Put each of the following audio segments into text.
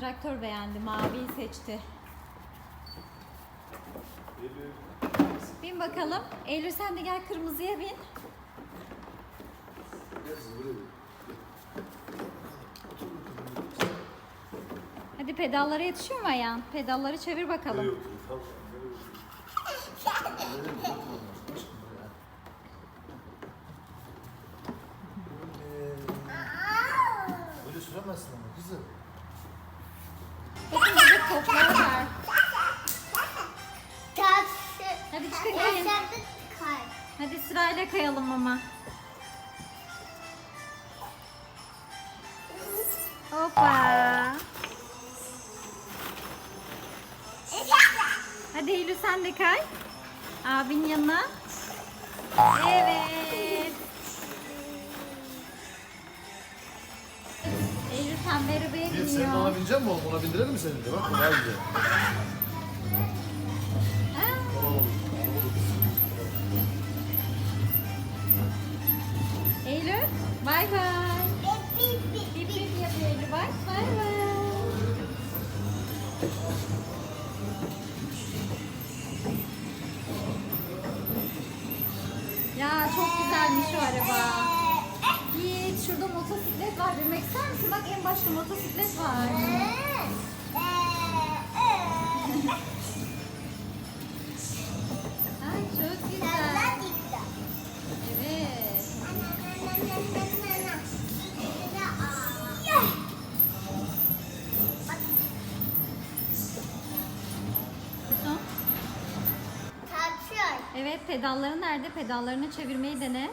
traktör beğendi. Maviyi seçti. Bin bakalım. Eylül sen de gel kırmızıya bin. Hadi pedallara yetişiyor mu ayağın? Pedalları çevir bakalım. Hadi sırayla kayalım ama. Hoppa. Hadi Eylül sen de kay. Abin yanına. Evet. Eylül pembe arabaya Bir sen de biniyor. ona binecek misin oğlum? Ona bindirelim mi seni de? Bak bu daha güzelmiş o araba. Yiğit şurada motosiklet var. Binmek ister misin? Bak en başta motosiklet var. Ay çok güzel. Evet. Evet pedalları nerede? Pedallarını çevirmeyi dene.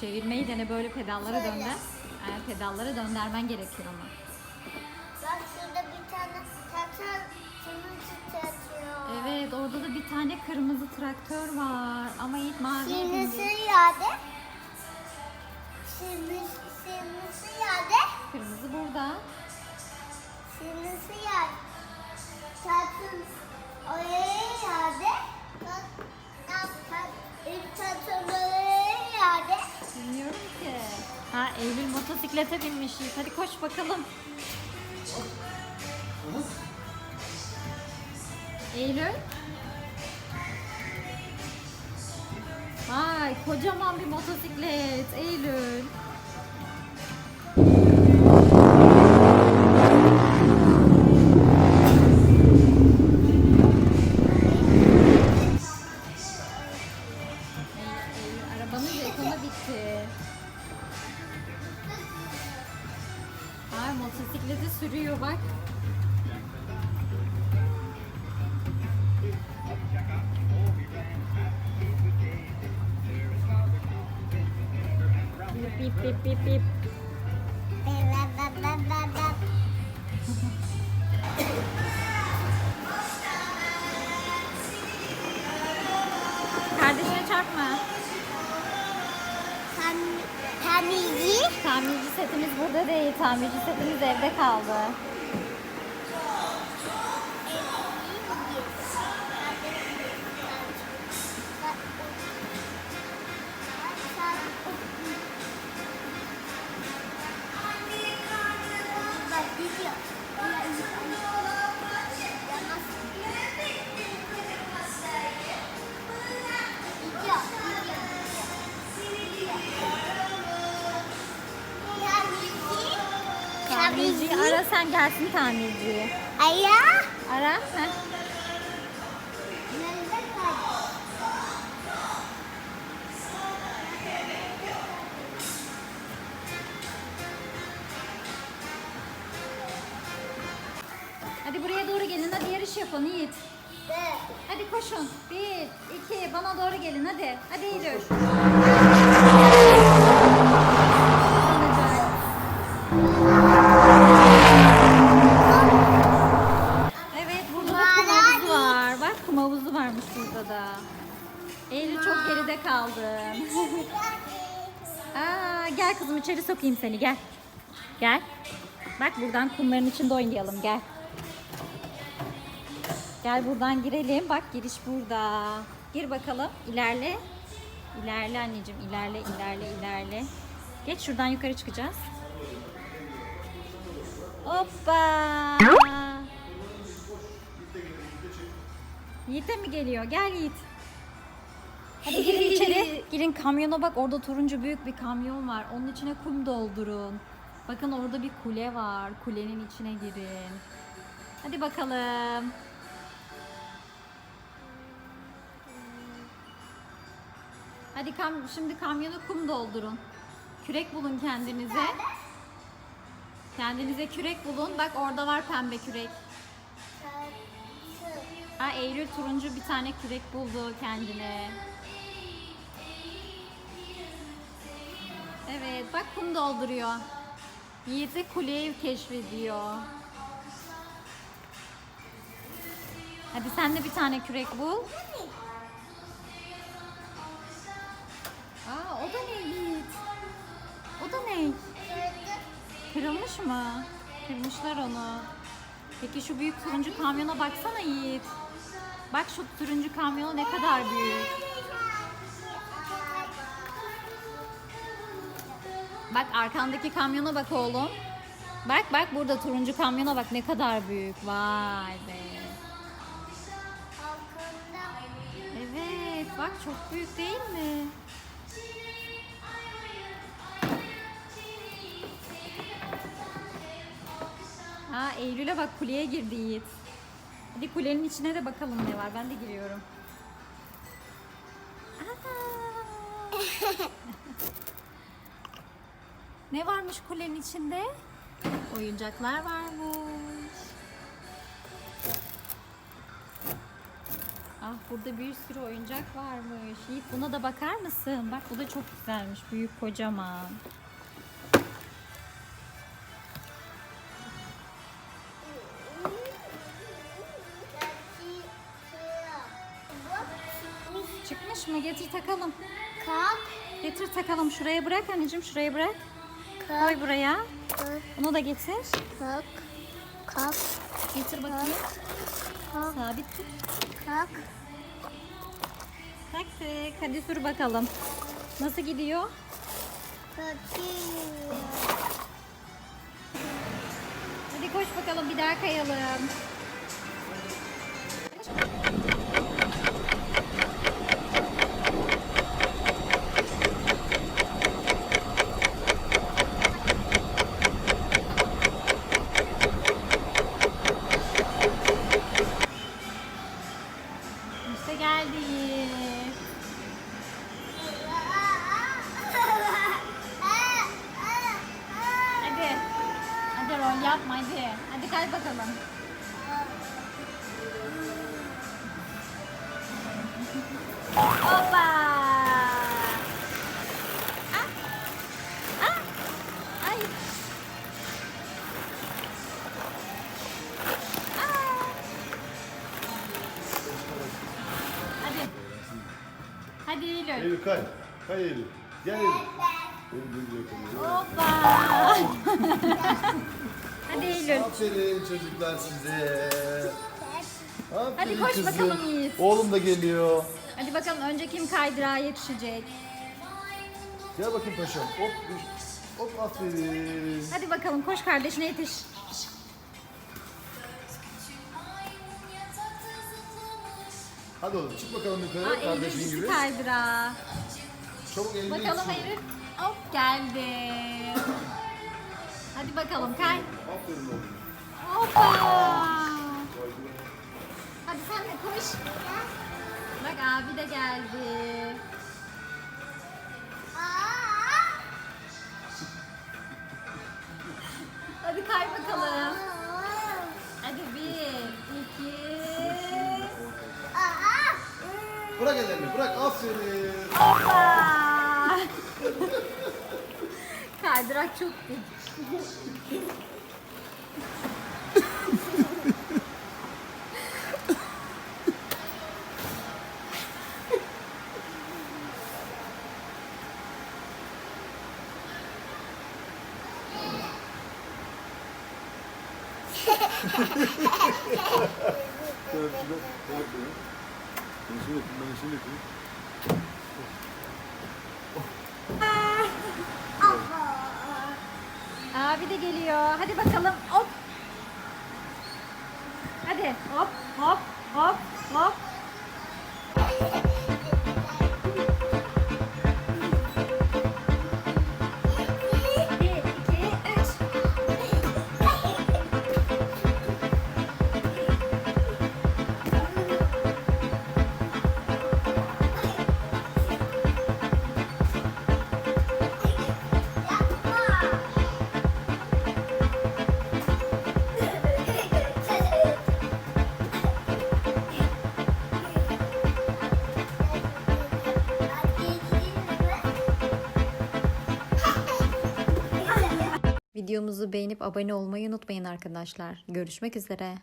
Çevirmeyi dene böyle pedallara Şöyle. dönder. Evet, pedallara döndürmen gerekiyor ama. Bak şurada bir tane tatlı kimin titretiyor. Evet orada da bir tane kırmızı traktör var. Ama Yiğit Simisi bindi. yerde. Simisi, simisi yerde. Kırmızı burada. Simisi yerde. Tatlı oraya Eylül motosiklete binmiş. Hadi koş bakalım. Eylül. Vay kocaman bir motosiklet. Eylül, Ay motosikleti sürüyor bak. Bip bip bip bip Tamirci. Setimiz burada değil. Tamirci setimiz evde kaldı. Tamirciyi ara sen gelsin tamirciyi. Aya. Ara. Heh. Hadi buraya doğru gelin. Hadi yarış yapın Yiğit. Hadi koşun. Bir, iki, bana doğru gelin hadi. Hadi Eylül. Evet kaldın. Aa, gel kızım içeri sokayım seni gel. Gel. Bak buradan kumların içinde oynayalım gel. Gel buradan girelim. Bak giriş burada. Gir bakalım. İlerle. İlerle anneciğim. ilerle, ilerle, ilerle. Geç şuradan yukarı çıkacağız. Hoppa. Yiğit de mi geliyor? Gel Yiğit. Hadi girin Girin kamyona bak orada turuncu büyük bir kamyon var. Onun içine kum doldurun. Bakın orada bir kule var. Kulenin içine girin. Hadi bakalım. Hadi kam şimdi kamyona kum doldurun. Kürek bulun kendinize. Kendinize kürek bulun. Bak orada var pembe kürek. Ha Eylül turuncu bir tane kürek buldu kendine. Kum dolduruyor. Yiğit de kuleyi keşfediyor. Hadi sen de bir tane kürek bul. Aa o da ne Yiğit? O da ne? Kırılmış mı? Kırmışlar onu. Peki şu büyük turuncu kamyona baksana Yiğit. Bak şu turuncu kamyon ne kadar büyük. Bak arkandaki kamyona bak oğlum. Bak bak burada turuncu kamyona bak ne kadar büyük. Vay be. Evet bak çok büyük değil mi? Ha Eylül'e bak kuleye girdi Yiğit. Hadi kulenin içine de bakalım ne var. Ben de giriyorum. Aa! ne varmış kulenin içinde? Oyuncaklar varmış. Ah burada bir sürü oyuncak varmış. Yiğit buna da bakar mısın? Bak bu da çok güzelmiş. Büyük kocaman. Çıkmış mı? Getir takalım. Kalk. Getir takalım. Şuraya bırak anneciğim. Şuraya bırak. Koy buraya. Bunu da getir. Kalk. Kalk. Getir bakayım. Kalk. Sabit tut. Kalk. Taktık. Hadi sür bakalım. Nasıl gidiyor? Kaçıyor. Hadi koş bakalım bir daha kayalım. Kay. Kay Eylül. Gel Eylül. Hoppa. Hadi Eylül. Aferin çocuklar size. Aferin Hadi koş kızım. bakalım Yiğit. Oğlum da geliyor. Hadi bakalım önce kim kaydırağa yetişecek? Gel bakayım paşam. Hop. Hop aferin. Hadi bakalım koş kardeşine yetiş. Hadi oğlum çık bakalım yukarı Aa, kardeşin düştü gibi. kaydırağa. Çabuk elini Bakalım yetiştir. Eylül. Hop geldi. Hadi bakalım kay. Aferin oğlum. Hoppa. Hadi sen de koş. Bak abi de geldi. Bırak aferin. Hoppa. Kaydırak çok ben şimdi yapayım, ben şimdi yapayım. Abi de geliyor. Hadi bakalım. Hop. Hadi. Hop hop hop hop. Videomuzu beğenip abone olmayı unutmayın arkadaşlar. Görüşmek üzere.